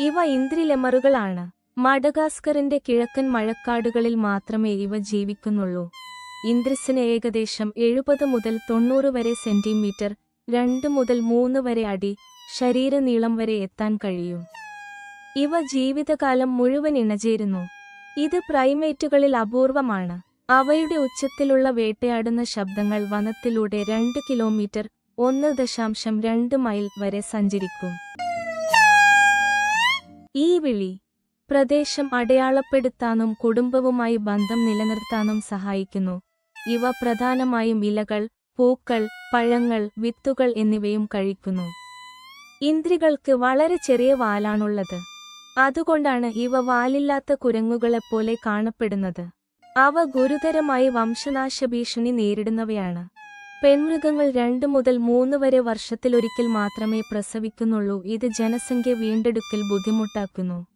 ഇവ ഇന്ദ്രിലെമറുകളാണ്. മഡഗാസ്കറിന്റെ കിഴക്കൻ മഴക്കാടുകളിൽ മാത്രമേ ഇവ ജീവിക്കുന്നുള്ളൂ. ഇന്ദ്രസിന് ഏകദേശം എഴുപത് മുതൽ തൊണ്ണൂറ് വരെ സെന്റിമീറ്റർ രണ്ട് മുതൽ മൂന്ന് വരെ അടി ശരീരനീളം വരെ എത്താൻ കഴിയും. ഇവ ജീവിതകാലം മുഴുവൻ ഇണചേരുന്നു. ഇത് പ്രൈമേറ്റുകളിൽ അപൂർവമാണ്. അവയുടെ ഉച്ചത്തിലുള്ള വേട്ടയാടുന്ന ശബ്ദങ്ങൾ വനത്തിലൂടെ രണ്ട് കിലോമീറ്റർ ഒന്ന് ദശാംശം രണ്ട് മൈൽ വരെ സഞ്ചരിക്കും. ഈ വിളി പ്രദേശം അടയാളപ്പെടുത്താനും കുടുംബവുമായി ബന്ധം നിലനിർത്താനും സഹായിക്കുന്നു. ഇവ പ്രധാനമായും ഇലകൾ പൂക്കൾ പഴങ്ങൾ വിത്തുകൾ എന്നിവയും കഴിക്കുന്നു. ഇന്ദ്രികൾക്ക് വളരെ ചെറിയ വാലാണുള്ളത്. അതുകൊണ്ടാണ് ഇവ വാലില്ലാത്ത കുരങ്ങുകളെപ്പോലെ കാണപ്പെടുന്നത്. അവ ഗുരുതരമായി വംശനാശ ഭീഷണി നേരിടുന്നവയാണ്. പെൺമൃഗങ്ങൾ രണ്ടു മുതൽ മൂന്ന് വരെ വർഷത്തിലൊരിക്കൽ മാത്രമേ പ്രസവിക്കുന്നുള്ളൂ. ഇത് ജനസംഖ്യ വീണ്ടെടുക്കൽ ബുദ്ധിമുട്ടാക്കുന്നു.